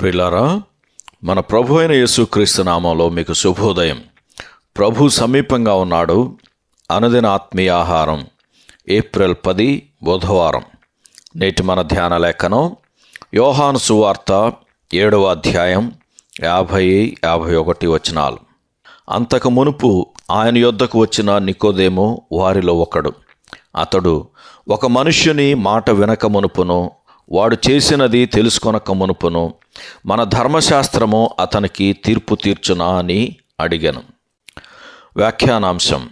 ప్రిలారా మన ప్రభు అయిన యేసుక్రీస్తు నామంలో మీకు శుభోదయం. ప్రభు సమీపంగా ఉన్నాడు. అనుదిన ఆత్మీయ ఆహారం. ఏప్రిల్ పది బుధవారం. నేటి మన ధ్యాన లేఖనం యోహాను సువార్త ఏడవ అధ్యాయం యాభై యాభై ఒకటి వచనాలు. అంతకు మునుపు ఆయన యొద్దకు వచ్చిన నికోదేమో వారిలో ఒకడు. అతడు ఒక మనుష్యుని మాట వినక మునుపును వాడు చేసినది తెలుసుకొనక మునుపును మన ధర్మశాస్త్రము అతనికి తీర్పు తీర్చునా అని అడిగాను. వ్యాఖ్యానాంశం.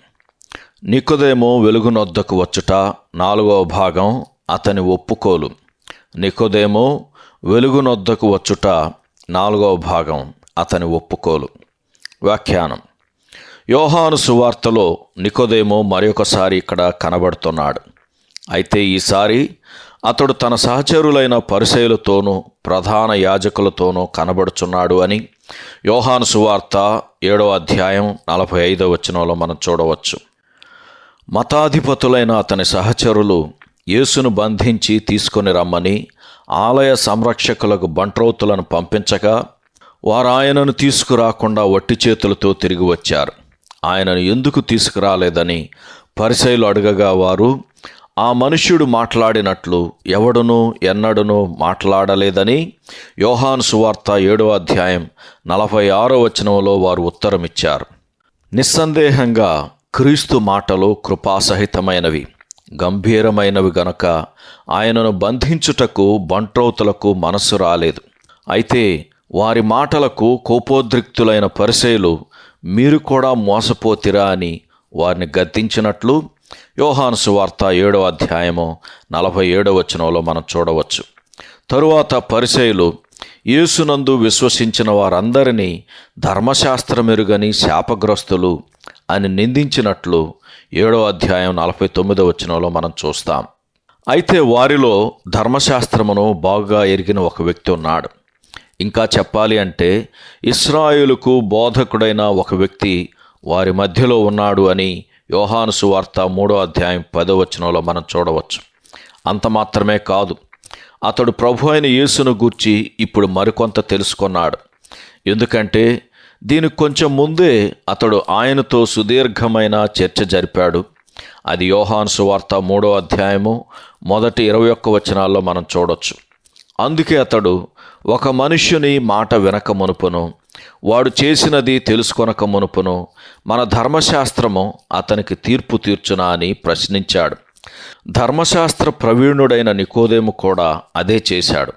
నికోదేమో వెలుగునొద్దకు వచ్చుట నాలుగవ భాగం అతని ఒప్పుకోలు. నికోదేమో వెలుగునొద్దకు వచ్చుట నాలుగవ భాగం అతని ఒప్పుకోలు. వ్యాఖ్యానం. యోహాను సువార్తలో నికోదేమో మరొకసారి ఇక్కడ కనబడుతున్నాడు. అయితే ఈసారి అతడు తన సహచరులైన పరిసయులతోనూ ప్రధాన యాజకులతోనూ కనబడుచున్నాడు అని యోహాను సువార్త ఏడో అధ్యాయం నలభై ఐదో వచనంలో మనం చూడవచ్చు. మతాధిపతులైన అతని సహచరులు యేసును బంధించి తీసుకొని రమ్మని ఆలయ సంరక్షకులకు బంట్రౌతులను పంపించగా వారు ఆయనను తీసుకురాకుండా వట్టి చేతులతో తిరిగి వచ్చారు. ఆయనను ఎందుకు తీసుకురాలేదని పరిశైలు అడగగా వారు ఆ మనుష్యుడు మాట్లాడినట్లు ఎవడునూ ఎన్నడునూ మాట్లాడలేదని యోహాన్ సువార్త ఏడో అధ్యాయం నలభై ఆరో వచనంలో వారు ఉత్తరమిచ్చారు. నిస్సందేహంగా క్రీస్తు మాటలు కృపాసహితమైనవి గంభీరమైనవి గనక ఆయనను బంధించుటకు బంట్రౌతులకు మనస్సు రాలేదు. అయితే వారి మాటలకు కోపోద్రిక్తులైన పరిశైలు మీరు కూడా మోసపోతిరా అని వారిని గద్దించినట్లు యోహాను సువార్త ఏడవ అధ్యాయము నలభై ఏడవ వచనంలో మనం చూడవచ్చు. తరువాత పరిచయులు యేసునందు విశ్వసించిన వారందరినీ ధర్మశాస్త్రమెరుగని శాపగ్రస్తులు అని నిందించినట్లు ఏడో అధ్యాయం నలభై తొమ్మిదవ వచనంలో మనం చూస్తాం. అయితే వారిలో ధర్మశాస్త్రమును బాగా ఎరిగిన ఒక వ్యక్తి ఉన్నాడు. ఇంకా చెప్పాలి అంటే ఇస్రాయులకు బోధకుడైన ఒక వ్యక్తి వారి మధ్యలో ఉన్నాడు అని యోహాను సువార్త మూడో అధ్యాయం పదో వచనంలో మనం చూడవచ్చు. అంత మాత్రమే కాదు అతడు ప్రభు అయిన యేసును గూర్చి ఇప్పుడు మరికొంత తెలుసుకున్నాడు. ఎందుకంటే దీనికి కొంచెం ముందే అతడు ఆయనతో సుదీర్ఘమైన చర్చ జరిపాడు. అది యోహాను సువార్త మూడో అధ్యాయము మొదటి ఇరవై ఒక్క వచనాల్లో మనం చూడొచ్చు. అందుకే అతడు ఒక మనుష్యుని మాట వినక మునుపును వాడు చేసినది తెలుసుకొనక మునుపును మన ధర్మశాస్త్రము అతనికి తీర్పు తీర్చునా అని ప్రశ్నించాడు. ధర్మశాస్త్ర ప్రవీణుడైన నికోదేము కూడా అదే చేశాడు.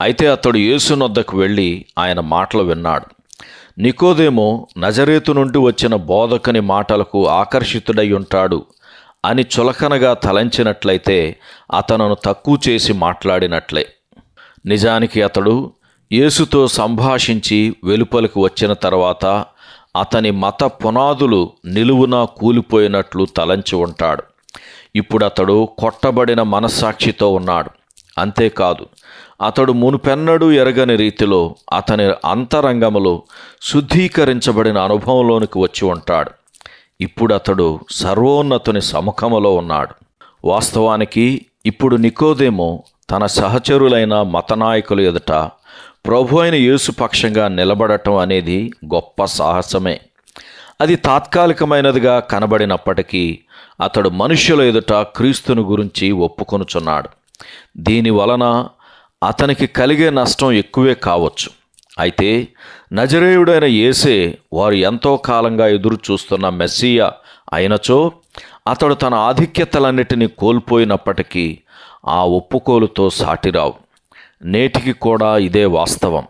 అయితే అతడు యేసునొద్దకు వెళ్ళి ఆయన మాటలు విన్నాడు. నికోదేమో నజరేతు నుండి వచ్చిన బోధకుని మాటలకు ఆకర్షితుడై ఉంటాడు అని చులకనగా తలంచినట్లయితే అతను తక్కువ చేసి మాట్లాడినట్లే. నిజానికి అతడు యేసుతో సంభాషించి వెలుపలికి వచ్చిన తర్వాత అతని మత పునాదులు నిలువున కూలిపోయినట్లు తలంచి ఉంటాడు. ఇప్పుడు అతడు కొట్టబడిన మనస్సాక్షితో ఉన్నాడు. అంతేకాదు అతడు మునుపెన్నడూ ఎరగని రీతిలో అతని అంతరంగములో శుద్ధీకరించబడిన అనుభవంలోనికి వచ్చి ఉంటాడు. ఇప్పుడు అతడు సర్వోన్నతుని సముఖములో ఉన్నాడు. వాస్తవానికి ఇప్పుడు నికోదేమో తన సహచరులైన మతనాయకుల ఎదుట ప్రభు అయిన యేసుపక్షంగా నిలబడటం అనేది గొప్ప సాహసమే. అది తాత్కాలికమైనదిగా కనబడినప్పటికీ అతడు మనుష్యుల ఎదుట క్రీస్తుని గురించి ఒప్పుకొనుచున్నాడు. దీని వలన అతనికి కలిగే నష్టం ఎక్కువే కావచ్చు. అయితే నజరేయుడైన యేసే వారు ఎంతో కాలంగా ఎదురు చూస్తున్న మెస్సియా అయినచో అతడు తన ఆధిక్యతలన్నిటినీ కోల్పోయినప్పటికీ ఆ ఒప్పుకోలుతో సాటిరావు. నేటికి కూడా ఇదే వాస్తవం.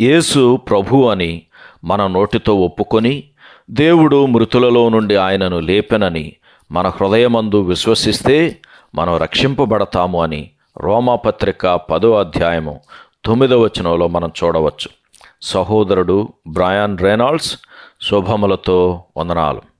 యేసు ప్రభు అని మన నోటితో ఒప్పుకొని దేవుడు మృతులలో నుండి ఆయనను లేపెనని మన హృదయమందు విశ్వసిస్తే మనం రక్షింపబడతాము అని రోమాపత్రిక పదో అధ్యాయము తొమ్మిదవ వచనంలో మనం చూడవచ్చు. సహోదరుడు బ్రయాన్ రేనాల్డ్స్ శుభములతో వందనాలు.